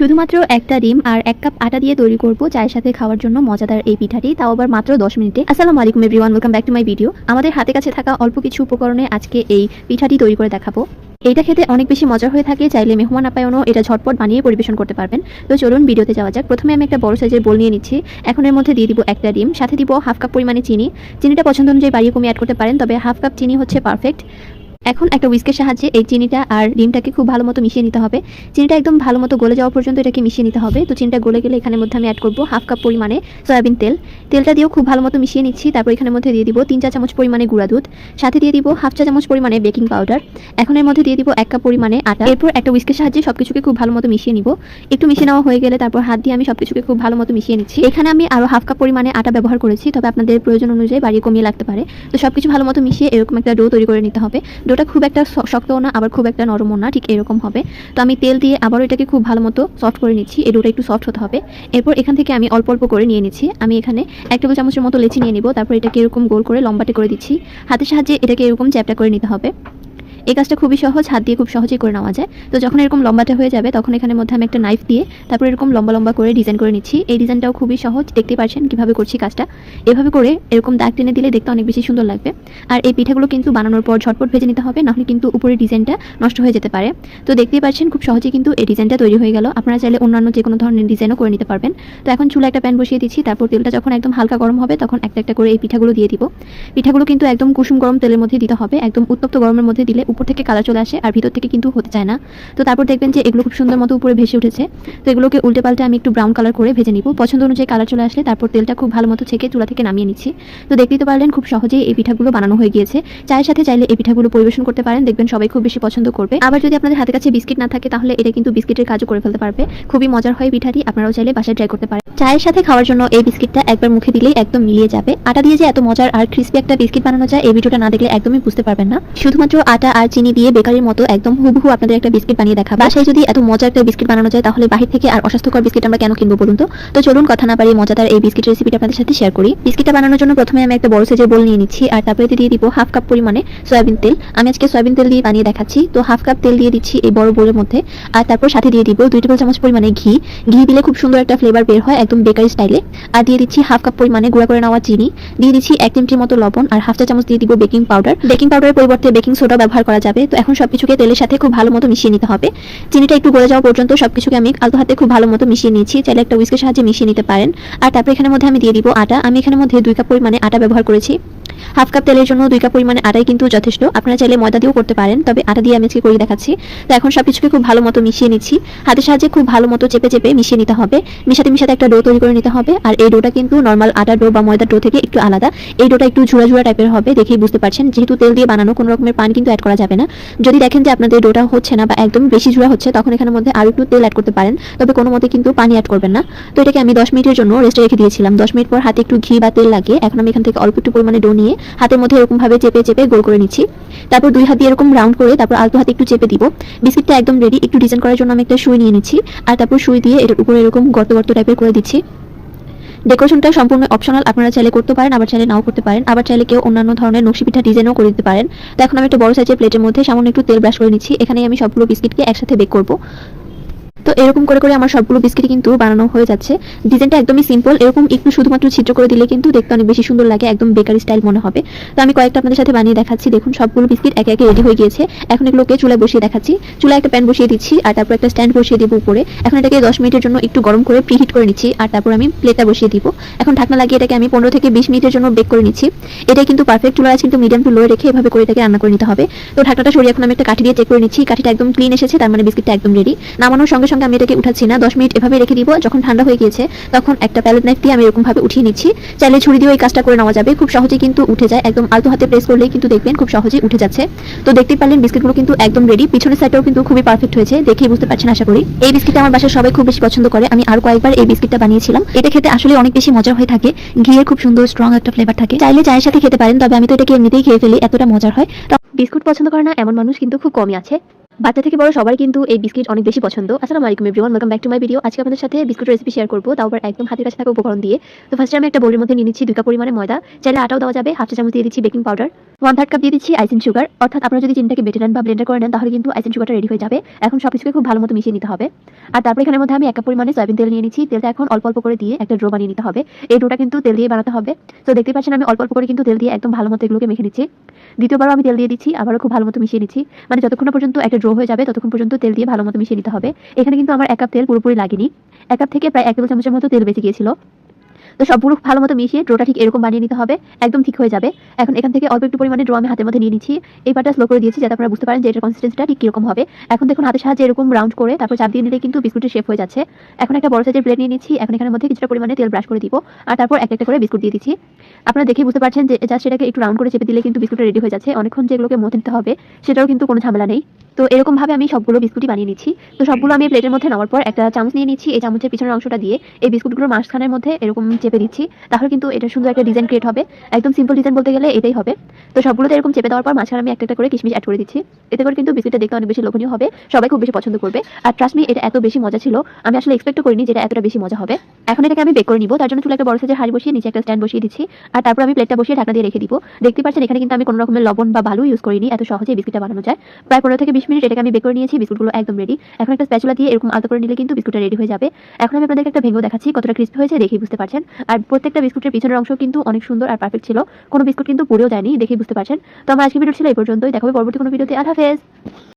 শুধুমাত্র একটা ডিম আর এক কাপ আটা দিয়ে তৈরি করব, চায়ের সাথে খাওয়ার জন্য মজাদার এই পিঠাটি। তাও আবার মাত্র দশ মিনিটে। আসসালামু আলাইকুম everyone welcome back to my video আমাদের হাতে কাছে থাকা অল্প কিছু উপকরণে আজকে এই পিঠাটি তৈরি করে দেখাবো। এটা খেতে অনেক বেশি মজার হয়ে থাকে, চাইলে মেহমান আপায়নও এটা ঝটপট বানিয়ে পরিবেশন করতে পারবেন। তো চলুন ভিডিওতে যাওয়া যাক। প্রথমে আমি একটা বড় সাইজের বোল নিয়ে নিচ্ছি। এখন এর মধ্যে দিয়ে দিব একটা ডিম, সাথে দিব হাফ কাপ পরিমাণে চিনি। চিনিটা পছন্দ অনুযায়ী বাড়িয়ে কমিয়ে অ্যাড করতে পারেন, তবে হাফ কাপ চিনি হচ্ছে পারফেক্ট এখন একটা উইস্কের সাহায্যে এই চিনিটা আর ডিমটাকে খুব ভালো মতো মিশিয়ে নিতে হবে। চিনিটা একদম ভালো মতো গলে যাওয়া পর্যন্ত এটাকে মিশিয়ে নিতে হবে। তো চিনিটা গলে গেলে এখানে মধ্যে আমি অ্যাড করব হাফ কাপ পরিমাণে সয়াবিন তেল। তেলটা দিয়েও খুব ভালো মতো মিশিয়ে নিচ্ছি। তারপর এখানের মধ্যে দিয়ে দিব তিন চা চামচ পরিমাণে গুঁড়া দুধ, সাথে দিয়ে দিব হাফ চা চামচ পরিমাণে বেকিং পাউডার। এখন এর মধ্যে দিয়ে দিব এক কাপ পরিমাণে আটা। এরপর একটা উইস্কের সাহায্যে সবকিছুকে খুব ভালো মতো মিশিয়ে নিব। একটু মিশিয়ে নেওয়া হয়ে গেলে তারপর হাত দিয়ে আমি সবকিছুকে খুব ভালো মতো মিশিয়ে নিচ্ছি। এখানে আমি আরও হাফ কাপ পরিমাণে আটা ব্যবহার করেছি, তবে আপনাদের প্রয়োজন অনুযায়ী বাড়িয়ে কমিয়ে লাগতে পারে। তো সবকিছু ভালো মতো মিশিয়ে এরকম একটা ডো তৈরি করে নিতে হবে। ডোটা খুব একটা শক্তও না, আবার খুব একটা নরমও না, ঠিক এরকম হবে। তো আমি তেল দিয়ে আবারও এটাকে খুব ভালো মতো সফট করে নিচ্ছি। এই ডোটা একটু সফট হতে হবে। এরপর এখান থেকে আমি অল্প অল্প করে নিয়ে নিচ্ছি। আমি এখানে এক টেবিল চামচের মতো লেচি নিয়ে নিব, তারপর এটাকে এরকম গোল করে লম্বাটে করে দিচ্ছি। হাতের সাহায্যে এটাকে এরকম চ্যাপটা করে নিতে হবে। এই কাজটা খুবই সহজ, হাত দিয়ে খুব সহজেই করে নেওয়া যায়। তো যখন এরকম লম্বাটা হয়ে যাবে, তখন এখানে মধ্যে আমি একটা নাইফ দিয়ে তারপর এরকম লম্বা লম্বা করে ডিজাইন করে নিচ্ছি। এই ডিজাইনটাও খুবই সহজ দেখতে পাচ্ছেন কীভাবে করছি কাজটা। এভাবে করে এরকম দাগ টেনে দিলে দেখতে অনেক বেশি সুন্দর লাগবে। আর এই পিঠাগুলো কিন্তু বানানোর পর ঝটপট ভেজে নিতে হবে, নাহলে কিন্তু উপরের ডিজাইনটা নষ্ট হয়ে যেতে পারে। তো দেখতেই পাচ্ছেন খুব সহজেই কিন্তু এই ডিজাইনটা তৈরি হয়ে গেল। আপনারা চাইলে অন্যান্য যে কোনো ধরনের ডিজাইনও করে নিতে পারবেন। তো এখন চুলা একটা প্যান বসিয়ে দিচ্ছি, তারপর তেলটা যখন একদম হালকা গরম হবে, তখন একটা একটা করে এই পিঠাগুলো দিয়ে দিব। পিঠাগুলো কিন্তু একদম কুসুম গরম তেলের মধ্যে দিতে হবে, একদম উত্তপ্ত গরমের মধ্যে দিলে উপর থেকে কালার চলে আসে আর ভিতর থেকে কিন্তু হতে চায় না। তো তারপর দেখবেন যে এগুলো খুব সুন্দর মতো উপরে ভেসে উঠেছে। তো এগুলোকে উল্টে পাল্টে আমি একটু ব্রাউন কালার করে ভেজে নিব। পছন্দ অনুযায়ী কালার চলে আসলে তারপর তেলটা খুব ভালো মতো ছেঁকে চুলা থেকে নামিয়ে নিচ্ছি। তো দেখতেই তো পারলেন খুব সহজেই এই পিঠাগুলো বানানো হয়ে গিয়েছে। চায়ের সাথে চাইলে এই পিঠাগুলো পরিবেশন করতে পারেন। দেখবেন সবাই খুব বেশি পছন্দ করবে। আবার যদি আপনাদের হাতে কাছে বিস্কিট না থাকে, তাহলে এটা কিন্তু বিস্কিটের কাজও করে ফেলতে পারবে। খুবই মজার হয় পিঠাটি, আপনারাও চাইলে বাসায় ট্রাই করতে পারেন। চায়ের সাথে খাওয়ার জন্য এই বিস্কিটটা একবার মুখে দিলেই একদম মিলিয়ে যাবে। আটা দিয়ে যে এত মজার আর ক্রিস্পি একটা বিস্কিট বানানো যায়, এই ভিডিওটা না দেখলে একদমই বুঝতে পারবেন না। শুধুমাত্র আটা আর চিনি দিয়ে বেকারির মতো একদম হুবহু আপনাদের একটা বিস্কিট বানিয়ে দেখা বাসায় যদি এত মজার একটা বিস্কিট বানানো যায়, তাহলে বাহির থেকে আর অস্বাস্থ্যকর বিস্কিট আমরা কেন কিনবো বলুন তো? তো চলুন কথা না পারি মজাদার এই বিস্কিট রেসিপিটা আপনাদের সাথে শেয়ার করি। বিস্কিটটা বানানোর জন্য প্রথমে আমি একটা বড় সাইজের বোল নিয়ে নিচ্ছি, আর তারপরে দিয়ে দিব হাফ কাপ পরিমাণে সয়াবিন তেল। আমি আজকে সয়াবিন তেল দিয়ে বানিয়ে দেখাচ্ছি। তো হাফ কাপ তেল দিয়ে দিচ্ছি এই বড় বোলের মধ্যে, আর তারপর সাথে দিয়ে দিব দুই টেবিল চামচ পরিমাণে ঘি। ঘি দিলে খুব সুন্দর একটা ফ্লেভার বের হয় একদম বেকারি স্টাইলে আর দিয়ে দিচ্ছি হাফ কাপ পরিমাণে গুঁড়া করে নেওয়া চিনি। দিয়ে দিচ্ছি এক চিমটির মতো লবণ, আর হাফ চা চামচ দিয়ে দিব বেকিং পাউডার বেকিং পাউডারের পরিবর্তে বেকিং সোডা ব্যবহার করা যাবে। তো এখন সবকিছুকে তেলের সাথে খুব ভালো মতো মিশিয়ে নিতে হবে। চিনিটা একটু গড়ে যাওয়া পর্যন্ত সবকিছুকে আমি আলতো হাতে খুব ভালো মতো মিশিয়ে নিয়েছি। চাইলে একটা উইস্কের সাহায্যে মিশিয়ে নিতে পারেন। আর তারপর এখানে মধ্যে আমি দিয়ে দিব আটা। আমি এখানের মধ্যে দুই কাপ পরিমাণে আটা ব্যবহার করেছি। হাফ কাপ তেলের জন্য দুই কাপ পরিমাণে আটাই কিন্তু যথেষ্ট। আপনারা চাইলে ময়দা দিয়েও করতে পারেন, তবে আটা দিয়ে আমি আজকে করে দেখাচ্ছি। তো এখন সবকিছুকে খুব ভালো মতো মিশিয়ে নিচ্ছি। হাতের সাহায্যে খুব ভালো মতো চেপে চেপে মিশিয়ে নিতে হবে। মিশাতে মিশাতে একটা ডো তৈরি করে নিতে হবে। আর এই ডোটা কিন্তু নর্মাল আটা ডো বা ময়দার ডো থেকে একটু আলাদা। এই ডোটা একটু ঝুড়া ঝুড়া টাইপের হবে, দেখেই বুঝতে পারছেন। যেহেতু তেল দিয়ে বানানো, কোনো রকমের পান কিন্তু অ্যাড করা যাবে না। যদি দেখেন যে আপনাদের ডোটা হচ্ছে না বা একদম বেশি ঝুড়া হচ্ছে, তখন এখানে মধ্যে আরও একটু তেল অ্যাড করতে পারেন। তবে কোনো মতে কিন্তু পানি অ্যাড করবেন না। তো এটাকে আমি দশ মিনিটের জন্য রেস্টে রেখে দিয়েছিলাম। দশ মিনিট পর হাতে একটু ঘি বা তেল লাগিয়ে এখন আমি এখান থেকে অল্প একটু পরিমাণে ডো নিয়ে হাতের মধ্যে এরকম ভাবে চেপে চেপে গোল করে নিচ্ছি। তারপর দুই হাত দিয়ে এরকম রাউন্ড করে তারপর আলতো হাতে একটু চেপে দিব। বিস্কিটটা একদম রেডি একটু ডিজাইন করার জন্য আমি একটা সুই নিয়ে নিচ্ছি। আর তারপর সুই দিয়ে এটার উপরে এরকম গর্ত গর্ত টাইপের করে দিচ্ছি। ডেকোরেশনটা সম্পূর্ণ অপশনাল আপনারা চাইলে করতে পারেন, আবার চাইলে নাও করতে পারেন। আবার চাইলে কেউ অন্যান্য ধরনের নকশি পিঠা ডিজাইনও করে দিতে পারেন। তো এখন আমি একটা বড় সাইজের প্লেটের মধ্যে সামান্য একটু তেল ব্রাশ করে নিচ্ছি। এখানে আমি সবগুলো বিস্কিটকে একসাথে বেক করব। তো এরকম করে করে আমার সবগুলো বিস্কিট কিন্তু বানানো হয়ে যাচ্ছে। ডিজাইনটা একদমই সিম্পল এরকম একটু শুধুমাত্র ছিদ্র করে দিলে কিন্তু দেখতে অনেক বেশি সুন্দর লাগে, একদম বেকারি স্টাইল মনে হবে। তো আমি কয়েকটা আপনাদের সাথে বানিয়ে দেখাচ্ছি। দেখুন, সবগুলো বিস্কিট একে একে রেডি হয়ে গিয়েছে। এখন এগুলোকে চুলায় বসিয়ে দেখাচ্ছি। চুলায় একটা প্যান বসিয়ে দিচ্ছি আর তারপর একটা স্ট্যান্ড বসিয়ে দিব উপরে। এখন এটাকে দশ মিনিটের জন্য একটু গরম করে প্রিহিট করে নিচ্ছি আর তারপর আমি প্লেটটা বসিয়ে দিব। এখন ঢাকনা লাগিয়ে এটাকে আমি পনেরো থেকে বিশ মিনিটের জন্য বেক করে নিচ্ছি। এটা কিন্তু পারফেক্ট চুলা আছে কিন্তু মিডিয়াম টু লো রেখে এভাবে করে এটাকে রান্না করে নিতে হবে। তো ঢাকনাটা সরিয়ে এখন আমি একটা কাঠি দিয়ে চেক করে নিচ্ছি। কাঠিটা একদম ক্লিন এসেছে, তার মানে বিস্কিটটা একদম রেডি নামানোর সঙ্গে সঙ্গে আমি এটাকে উঠাচ্ছি না, দশ মিনিট এভাবে রেখে দিব, যখন ঠান্ডা হয়ে গিয়েছে, তখন একটা প্যালেট নাইফ দিয়ে আমি এরকম ভাবে উঠিয়ে নিচ্ছি। চাইলে ছুরি দিয়ে এই কাজটা করে নেওয়া যাবে, খুব সহজে কিন্তু উঠে যায়, একদম আলতো হাতে প্রেস করলেই কিন্তু দেখবেন খুব সহজেই উঠে যাচ্ছে। তো দেখতেই পারলেন বিস্কিটগুলো কিন্তু একদম রেডি পিছনের সাইডটাও কিন্তু খুবই পারফেক্ট হয়েছে, দেখেই বুঝতে পারছেন আশা করি। এই বিস্কিটটা আমার বাসায় সবাই খুব বেশি পছন্দ করে, আমি আর কয়েকবার এই বিস্কিটটা বানিয়েছিলাম। এটা খেতে আসলে অনেক বেশি মজা হয়ে থাকে, ঘিয়ের খুব সুন্দর স্ট্রং একটা ফ্লেভার থাকে। চাইলে চায়ের সাথে খেতে পারেন, তবে আমি তো এটাকে এমনিতেই খেয়ে ফেলি, এতটা মজার হয়। বিস্কুট পছন্দ করে না এমন মানুষ কিন্তু খুব কমই আছে। বাচ্চা থেকে বড় সবার কিন্তু এই বিস্কিট অনেক বেশি পছন্দ। আসসালামু আলাইকুম everyone welcome back to my video আজকে আপনাদের সাথে বিস্কুটের রেসিপি শেয়ার করব। তাও আবার একদম হাতের কাছে থাকা উপকরণ দিয়ে। তো ফার্স্টে আমি একটা বোলের মধ্যে নিয়ে নিচ্ছি দুই কাপ পরিমাণে ময়দা। চাইলে আটাও দেওয়া যাবে। হাফ চা চামচ দিয়ে দিচ্ছি baking powder one third cup দিয়ে দিচ্ছি আইসিন সুগার অর্থাৎ আপনারা যদি চিনিটাকে বেটে নেন বা ব্লেন্ডার করে নেন, তাহলে কিন্তু আইসিন সুগারটা রেডি হয়ে যাবে। এখন সব কিছুকে খুব ভালো মতো মিশিয়ে নিতে হবে। আর তারপরে এখানের মধ্যে আমি এক কাপ পরিমাণে সয়াবিন তেল নিয়ে নিচ্ছি। তেলটা এখন অল্প অল্প করে দিয়ে একটা ড্রো বানিয়ে নিতে হবে। এই ড্রোটা কিন্তু তেল দিয়ে বানাতে হবে। তো দেখতে পাচ্ছেন আমি অল্প অল্প করে কিন্তু তেল দিয়ে একদম ভালো মতো এগুলোকে মেখে নিচ্ছি। দ্বিতীয়বারও আমি তেল দিয়ে দিচ্ছি। আবারও খুব ভালো মতো মিশিয়ে নিচ্ছি। মানে যতক্ষণ পর্যন্ত একটা ড্রো হয়ে যাবে, ততক্ষণ পর্যন্ত তেল দিয়ে ভালো মতো মিশিয়ে নিতে হবে। এখানে কিন্তু আমার এক কাপ তেল পুরোপুরি লাগেনি। এক কাপ থেকে প্রায় এক টেবিল চামচের মতো তেল বেঁচে গিয়েছিল। তো সবগুলো ভালো মতো মিশিয়ে ড্রোটা ঠিক এরকম বানিয়ে নিতে হবে, একদম ঠিক হয়ে যাবে। এখন এখান থেকে অল্প একটু পরিমাণে ড্রো আমি হাতের মধ্যে নিয়ে নিচ্ছি। এই পাটা স্লো করে দিয়েছি যাতে আপনারা বুঝতে পারেন যে এটার কনসিস্টেন্সিটা ঠিক কীরকম হবে। এখন দেখুন হাতের সাহায্যে এরকম রাউন্ড করে তারপর চাপ দিয়ে নিলে কিন্তু বিস্কুটের শেপ হয়ে যাচ্ছে। এখন একটা বড় সাইজের প্লেট নিয়ে নিচ্ছি। এখন এখানের মধ্যে কিছুটা পরিমাণে তেল ব্রাশ করে দিব। আর তারপর এক একটা করে বিস্কুট দিয়ে দিচ্ছি। আপনারা দেখে বুঝতে পারছেন যে জাস্ট সেটাকে একটু রাউন্ড করে চেপে দিলে কিন্তু বিস্কুটটা রেডি হয়ে যাচ্ছে। অনেকক্ষণ যেগুলোকে মতে নিতে হবে সেটাও কিন্তু কোনো ঝামেলা নেই। তো এরকম ভাবে আমি সবগুলো বিস্কুটই বানিয়ে নিচ্ছি। তো সবগুলো আমি প্লেটের মধ্যে নেওয়ার পর একটা চামচ নিয়ে নিচ্ছি। এই চামচের পিছনের অংশটা দিয়ে এই বিস্কুটগুলোর মাঝখানের মধ্যে এরকম চেপে দিচ্ছি। তাহলে কিন্তু এটা সুন্দর একটা ডিজাইন ক্রিয়েট হবে। একদম সিম্পল ডিজাইন বলতে গেলে এটাই হবে। তো সবগুলোতে এরকম চেপে দেওয়ার পর মাঝখানে আমি একটা একটা করে কিশমিশ অ্যাড করে দিচ্ছি। এতে করে কিন্তু বিস্কুটটা দেখতে অনেক বেশি লোভনীয় হবে। সবাই খুব বেশি পছন্দ করবে। আর ট্রাস্ট এটা এত বেশি মজা ছিল। আমি আসলে এক্সপেক্ট করিনি যে এটা এতটা বেশি মজা হবে। এখন এটাকে আমি বেক করে নিব। তার জন্য চুলে একটা বড় সাইজের হাড়ি বসিয়ে নিচে একটা স্ট্যান্ড বসিয়ে দিচ্ছি। আর তারপর আমি প্লেটটা বসিয়ে ঢাকা দিয়ে রেখে দিব। দেখতে পাচ্ছেন এখানে কিন্তু আমি কোনো রকমের লবণ বা বালু ইউজ করিনি। এত সহজে বিস্কুটটা বানানো যায়। প্রায় পনেরো থেকে বিশ মিনিট এটাকে আমি বেক করে নিয়েছি, বিস্কুটগুলো একদম রেডি এখন একটা স্প্যাচুলা দিয়ে এরকম আলতো করে নিলে কিন্তু বিস্কুটটা রেডি হয়ে যাবে। এখন আমি আপনাদেরকে একটা ভেঙেও দেখাচ্ছি, কতটা ক্রিস্পি হয়েছে দেখেই বুঝতে পারছেন। আর প্রত্যেকটা বিস্কুটের পিছনের অংশ কিন্তু অনেক সুন্দর আর পারফেক্ট ছিল। কোনো বিস্কুট কিন্তু পুরেও যায়নি, দেখেই বুঝতে পারছেন। তো আমার আজকে ভিডিও ছিল এই পর্যন্তই। দেখাবে পরবর্তী কোনো ভিডিওতে আল্লাহ হাফেজ!